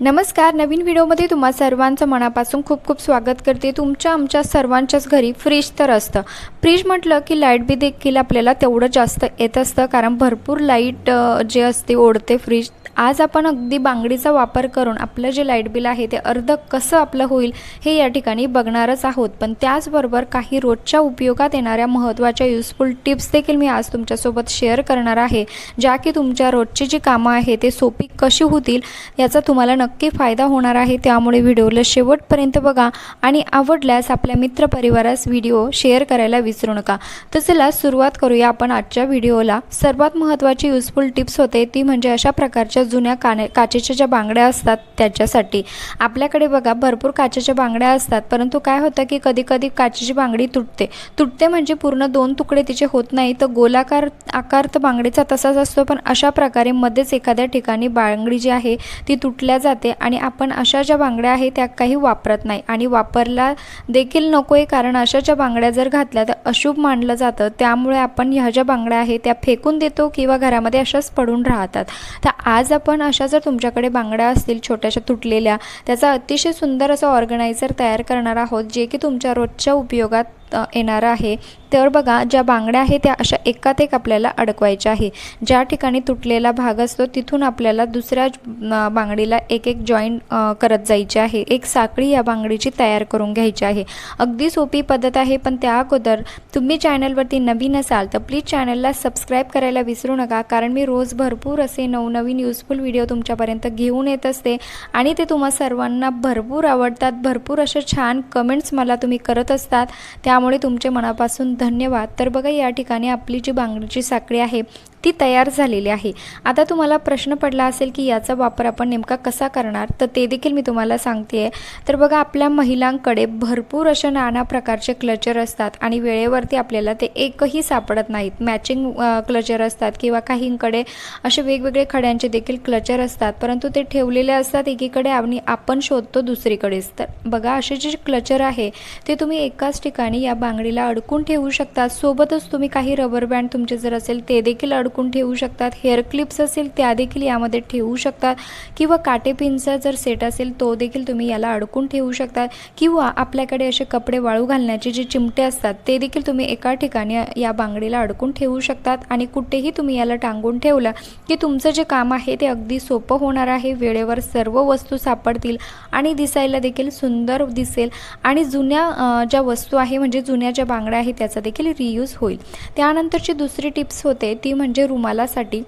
नमस्कार नवीन व्हिडिओमध्ये तुम्हा सर्वांचं मनापासून खूप खूप स्वागत करते. तुमच्या आमच्या सर्वांच्याच घरी फ्रीज तर असतं. फ्रीज म्हटलं की लाइट बी देखील आपल्याला तेवढं जास्त येत असतं कारण भरपूर लाइट जे असते ओढते फ्रीज आज आपण अगदी बांगडीचा वापर करून आपलं जे लाइट बिल आहे ते अर्ध कसं आपलं होईल हे या ठिकाणी बघणारच आहोत. पण त्याचबरोबर काही रोजच्या उपयोगात येणाऱ्या महत्त्वाच्या युजफुल टिप्स देखील मी आज तुमच्यासोबत शेअर करणार आहे ज्या की तुमच्या रोजची जी कामं आहे ते सोपी कशी होतील याचा तुम्हाला नक्की फायदा होणार आहे. त्यामुळे व्हिडिओला शेवटपर्यंत बघा आणि आवडल्यास आपल्या मित्रपरिवारास व्हिडिओ शेअर करायला विसरू नका. तर चला सुरुवात करूया आपण आजच्या व्हिडिओला. सर्वात महत्त्वाची युजफुल टिप्स होते ती म्हणजे अशा प्रकारच्या जुन्या काने काचेच्या ज्या बांगड्या असतात त्याच्यासाठी. आपल्याकडे बघा भरपूर काचेच्या बांगड्या असतात. परंतु काय होतं की कधी कधी काचेची बांगडी तुटते. तुटते म्हणजे पूर्ण दोन तुकडे तिचे होत नाही. तर गोलाकार आकार तर बांगडीचा तसाच असतो. पण अशा प्रकारे मध्येच एखाद्या ठिकाणी बांगडी जी आहे ती तुटल्या जाते आणि आपण अशा ज्या बांगड्या आहे त्या काही वापरत नाही. आणि वापरला देखील नको आहे कारण अशा ज्या बांगड्या जर घातल्या तर अशुभ मानलं जातं. त्यामुळे आपण ह्या ज्या बांगड्या आहेत त्या फेकून देतो किंवा घरामध्ये अशाच पडून राहतात. तर आज आपण अशा जर तुमच्याकडे बांगड्या असतील छोट्याशा तुटलेल्या त्याचा अतिशय सुंदर असं ऑर्गनायझर तयार करणार आहोत जे की तुमच्या रोजच्या उपयोगात येणार आहे. तर बघा ज्या बांगड्या आहे त्या अशा एकात एक आपल्याला अडकवायच्या आहे. ज्या ठिकाणी तुटलेला भाग असतो तिथून आपल्याला दुसऱ्या बांगडीला एक एक जॉईंट करत जायची आहे. एक साखळी या बांगडीची तयार करून घ्यायची आहे. अगदी सोपी पद्धत आहे पण त्या अगोदर तुम्ही चॅनलवरती नवीन असाल तर प्लीज चॅनलला सबस्क्राईब करायला विसरू नका कारण मी रोज भरपूर असे नवनवीन युजफुल व्हिडिओ तुमच्यापर्यंत घेऊन येत असते आणि ते तुम्हा सर्वांना भरपूर आवडतात. भरपूर असे छान कमेंट्स मला तुम्ही करत असतात. त्या त्यामुळे तुमचे मनापासून धन्यवाद. तर बघा या ठिकाणी आपली जी बांगडीची साखळी आहे ती तयार झालेली आहे. आता तुम्हाला प्रश्न पडला असेल की याचा वापर आपण नेमका कसा करणार तर ते देखील मी तुम्हाला सांगते तर बघा आपल्या महिलांकडे भरपूर अशा नाना प्रकारचे क्लचर असतात आणि वेळेवरती आपल्याला ते एकही सापडत नाहीत. मॅचिंग क्लचर असतात किंवा काहींकडे असे वेगवेगळे खड्यांचे देखील क्लचर असतात परंतु ते ठेवलेले असतात एकीकडे आणि आपण शोधतो दुसरीकडेच. तर बघा असे जे क्लचर आहे ते तुम्ही एकाच ठिकाणी या बांगडीला अडकून ठेवू शकता. सोबतच तुम्ही काही रबर बँड तुमचे जर असेल ते देखील अडकून अडकून ठेवू शकतात. हेअर क्लिप्स असेल त्या देखील यामध्ये ठेवू शकतात. किंवा काटेपिनचा जर सेट असेल तो देखील तुम्ही याला अडकून ठेवू शकतात. किंवा आपल्याकडे असे कपडे वाळू घालण्याचे जे चिमटे असतात ते देखील तुम्ही एका ठिकाणी या बांगडीला अडकून ठेवू शकतात. आणि कुठेही तुम्ही याला टांगून ठेवलं की तुमचं जे काम आहे ते अगदी सोपं होणार आहे. वेळेवर सर्व वस्तू सापडतील आणि दिसायला देखील सुंदर दिसेल. आणि जुन्या ज्या वस्तू आहे म्हणजे जुन्या ज्या बांगड्या आहेत त्याचा देखील रियूज होईल. त्यानंतरची दुसरी टिप्स होते ती म्हणजे रुमालासाठी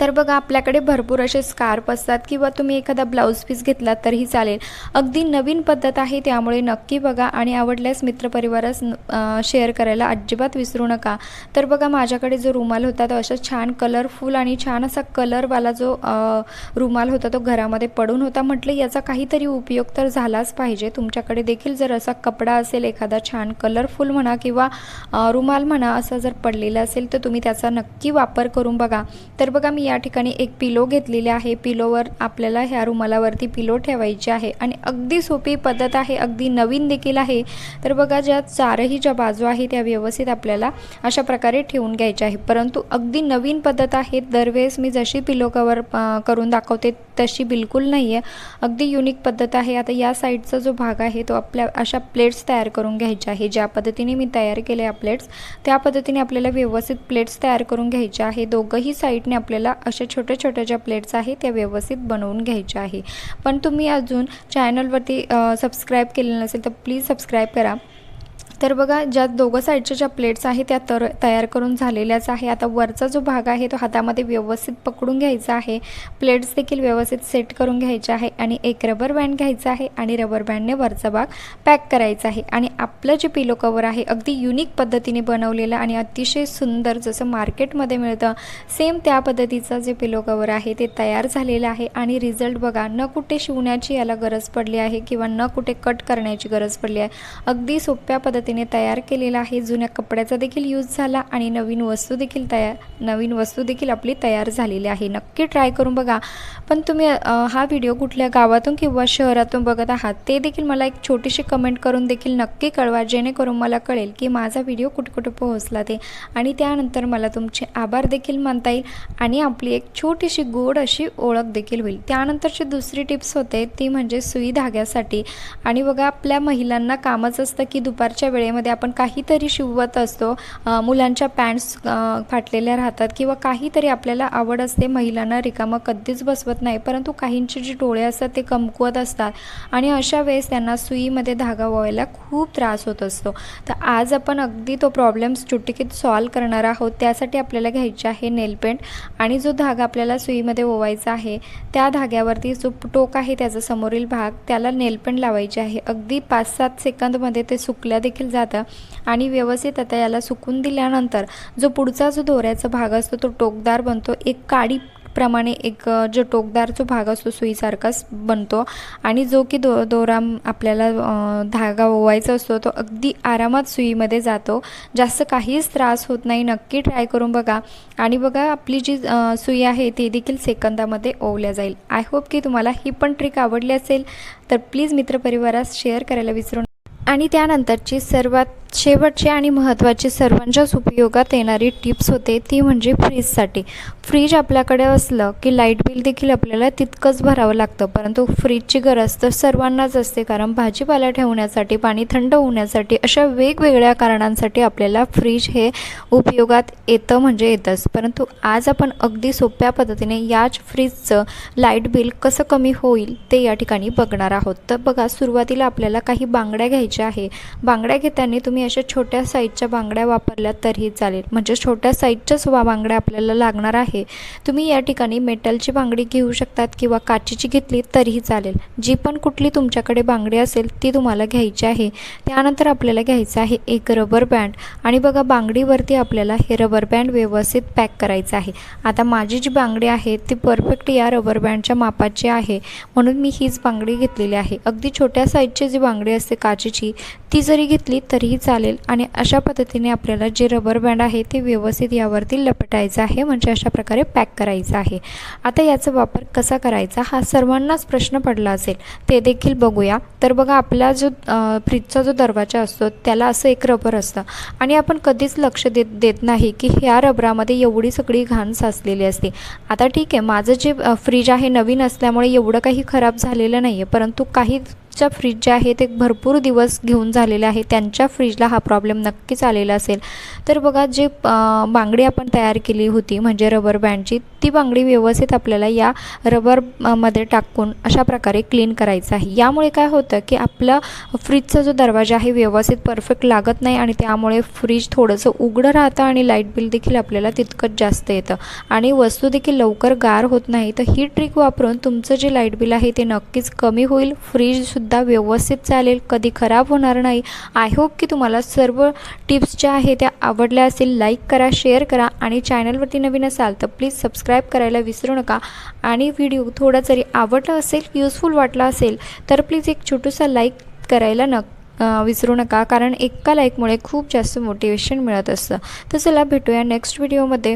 तर बघा आपल्याकडे भरपूर असे स्कार्फ असतात किंवा तुम्ही एखादा ब्लाऊज पीस घेतला तरीही चालेल. अगदी नवीन पद्धत आहे त्यामुळे नक्की बघा आणि आवडल्यास मित्रपरिवारास शेअर करायला अजिबात विसरू नका. तर बघा माझ्याकडे जो रुमाल होता तो अशा छान कलरफुल आणि छान असा कलरवाला जो रुमाल होता तो घरामध्ये पडून होता. म्हटलं याचा काहीतरी उपयोग तर झालाच पाहिजे. तुमच्याकडे देखील जर असा कपडा असेल एखादा छान कलरफुल म्हणा किंवा रुमाल म्हणा असा जर पडलेला असेल तर तुम्ही त्याचा नक्की वापर करून बघा. तर बघा मी या ठिकाणी एक पिलो घेतलेली आहे. पिलोवर आपल्याला ह्या रुमालावरती पिलो ठेवायची आहे. आणि अगदी सोपी पद्धत आहे. अगदी नवीन देखील आहे. तर बघा ज्या चारही ज्या बाजू आहे त्या व्यवस्थित आपल्याला अशा प्रकारे ठेवून घ्यायच्या आहे परंतु अगदी नवीन पद्धत आहे. दरवेळेस मी जशी पिलो कवर करून दाखवते तशी बिलकुल नाही आहे अगदी युनिक पद्धत आहे. आता या साईडचा जो भाग आहे तो आपल्या अशा प्लेट्स तयार करून घ्यायच्या आहे. ज्या पद्धतीने मी तयार केले या प्लेट्स त्या पद्धतीने आपल्याला व्यवस्थित प्लेट्स तयार करून घ्यायच्या आहे. दोघंही साईडने आपल्याला अशा छोट्या छोट्या ज्या प्लेट्स आहेत त्या व्यवस्थित बनवून घ्यायच्या आहे. पण तुम्ही अजून चॅनलवरती सबस्क्राईब केलेलं नसेल तर प्लीज सबस्क्राईब करा. तर बघा ज्या दोघं साईडच्या ज्या प्लेट्स आहेत त्या तर तयार करून झालेल्याच आहे. आता वरचा जो भाग आहे तो हातामध्ये व्यवस्थित पकडून घ्यायचा आहे. प्लेट्स देखील व्यवस्थित सेट करून घ्यायचे आहे आणि एक रबर बँड घ्यायचा आहे आणि रबर बँडने वरचा भाग पॅक करायचा आहे. आणि आपलं जे पिलो कवर आहे अगदी युनिक पद्धतीने बनवलेलं आणि अतिशय सुंदर जसं मार्केटमध्ये मिळतं सेम त्या पद्धतीचं जे पिलो कवर आहे ते तयार झालेलं आहे. आणि रिझल्ट बघा न कुठे शिवण्याची याला गरज पडली आहे किंवा न कुठे कट करण्याची गरज पडली आहे. अगदी सोप्या पद्धती पद्धतीने तयार केलेला आहे. जुन्या कपड्याचा देखील यूज झाला आणि नवीन वस्तू देखील तयार नवीन वस्तू देखील आपली तयार झालेली आहे. नक्की ट्राय करून बघा. पण तुम्ही हा व्हिडिओ कुठल्या गावातून किंवा शहरातून बघत आहात ते देखील मला एक छोटीशी कमेंट करून देखील नक्की कळवा जेणेकरून मला कळेल की माझा व्हिडिओ कुठे कुठे पोहोचला ते. आणि त्यानंतर मला तुमचे आभार देखील मानता येईल आणि आपली एक छोटीशी गोड अशी ओळख देखील होईल. त्यानंतरची दुसरी टिप्स होते ती म्हणजे सुई धाग्यासाठी. आणि बघा आपल्या महिलांना कामच असतं की दुपारच्या वेळेमध्ये आपण काहीतरी शिवत असतो मुलांच्या पॅन्ट्स फाटलेल्या राहतात किंवा काहीतरी आपल्याला आवड असते महिलांना रिकामं कधीच बसवत नाही परंतु काहींचे जे डोळे असतात ते कमकुवत असतात आणि अशा वेळेस त्यांना सुईमध्ये धागा व्हायला खूप त्रास होत असतो. तर आज आपण अगदी तो प्रॉब्लेम चुटकीत सॉल्व करणार आहोत त्यासाठी आपल्याला घ्यायचे आहे नेलपेंट आणि जो धागा आपल्याला सुईमध्ये ओवायचा आहे त्या धाग्यावरती जो टोक आहे त्याचा समोरील भाग त्याला नेलपेंट लावायचे आहे. अगदी पाच सात सेकंदमध्ये ते सुकल्या देखील जातं. आणि व्यवस्थित आता याला सुकून दिल्यानंतर जो पुढचा जो दोऱ्याचा भाग असतो तो टोकदार बनतो. एक काडी प्रमाणे एक जो टोकदार जो भाग असतो सुईसारखाच बनतो. आणि जो की दो दोरा आपल्याला धागा ओवायचा असतो तो अगदी आरामात सुईमध्ये जातो. जास्त काहीच त्रास होत नाही. नक्की ट्राय करून बघा. आणि बघा आपली जी सुई आहे ती देखील सेकंदामध्ये ओवल्या जाईल. आय होप की तुम्हाला ही पण ट्रिक आवडली असेल. तर प्लीज मित्रपरिवारास शेअर करायला विसरू आणि त्यानंतरची सर्वात शेवटची आणि महत्त्वाची सर्वांच्याच उपयोगात येणारी टिप्स होते ती म्हणजे फ्रीजसाठी. फ्रीज आपल्याकडे असलं की लाइट बिल देखील आपल्याला तितकंच भरावं लागतं परंतु फ्रीजची गरज तर सर्वांनाच असते कारण भाजीपाला ठेवण्यासाठी पाणी थंड होण्यासाठी अशा वेगवेगळ्या कारणांसाठी आपल्याला फ्रीज हे उपयोगात येतं म्हणजे येतंच. परंतु आज आपण अगदी सोप्या पद्धतीने याच फ्रीजचं लाइट बिल कसं कमी होईल ते या ठिकाणी बघणार आहोत. तर बघा सुरुवातीला आपल्याला काही बांगड्या घ्यायच्या आहे. बांगड्या घेताना तुम्ही अशा छोट्या साईजच्या बांगड्या वापरल्या तरीही चालेल. म्हणजे छोट्या साईजच्याच वा बांगड्या आपल्याला लागणार आहे. तुम्ही या ठिकाणी मेटलची बांगडी घेऊ शकतात किंवा काचेची घेतली तरीही चालेल. जी पण कुठली तुमच्याकडे बांगडी असेल ती तुम्हाला घ्यायची आहे. त्यानंतर आपल्याला घ्यायचं आहे एक रबर बँड. आणि बघा बांगडीवरती आपल्याला हे रबर बँड व्यवस्थित पॅक करायचं आहे. आता माझी जी बांगडी आहे ती परफेक्ट या रबर बँडच्या मापाची आहे. म्हणून मी हीच बांगडी घेतलेली आहे. अगदी छोट्या साईजची जी बांगडी असते काचेची ती जरी घेतली तरीही चालेल. आणि अशा पद्धतीने आपल्याला जे रबर बँड आहे ते व्यवस्थित यावरती लपटायचं आहे. म्हणजे अशा प्रकारे पॅक करायचं आहे. आता याचा वापर कसा करायचा? हा सर्वांनाच प्रश्न पडला असेल. ते देखील बघूया. तर बघा आपला जो फ्रीजचा जो दरवाजा असतो त्याला असं एक रबर असतं. आणि आपण कधीच लक्ष देत देत नाही की ह्या रबरामध्ये एवढी सगळी घाण साचलेली असते. आता ठीक आहे. माझं जे फ्रीज आहे नवीन असल्यामुळे एवढं काही खराब झालेलं नाही आहे परंतु काही च्या फ्रीज जे आहे ते भरपूर दिवस घेऊन झालेले आहे. त्यांच्या फ्रीजला हा प्रॉब्लेम नक्कीच आलेला असेल. तर बघा जे बांगडी आपण तयार केली होती म्हणजे रबर बँडची ती बांगडी व्यवस्थित आपल्याला या रबरमध्ये टाकून अशा प्रकारे क्लीन करायचं आहे. यामुळे काय होतं की आपला फ्रीजचा जो दरवाजा आहे व्यवस्थित परफेक्ट लागत नाही आणि त्यामुळे फ्रीज थोडंसं उघडं राहतं आणि लाइट बिल देखील आपल्याला तितकंच जास्त येतं. आणि वस्तू देखील लवकर गार होत नाही तर ही ट्रिक वापरून तुमचं जे लाइट बिल आहे ते नक्कीच कमी होईल. फ्रीजसुद्धा व्यवस्थित चालेल कधी खराब होणार नाही. आय होप की तुम्हाला सर्व टिप्स ज्या आहेत त्या आवडल्या असेल लाईक करा शेअर करा आणि चॅनलवरती नवीन असाल तर प्लीज सबस्क्राईब करायला विसरू नका. आणि व्हिडिओ थोडा जरी आवडला असेल युजफुल वाटला असेल तर प्लीज एक छोटूसा लाईक करायला नक विसरू नका. कारण एका लाईकमुळे खूप जास्त मोटिवेशन मिळत असतं. तर चला भेटूया नेक्स्ट व्हिडिओमध्ये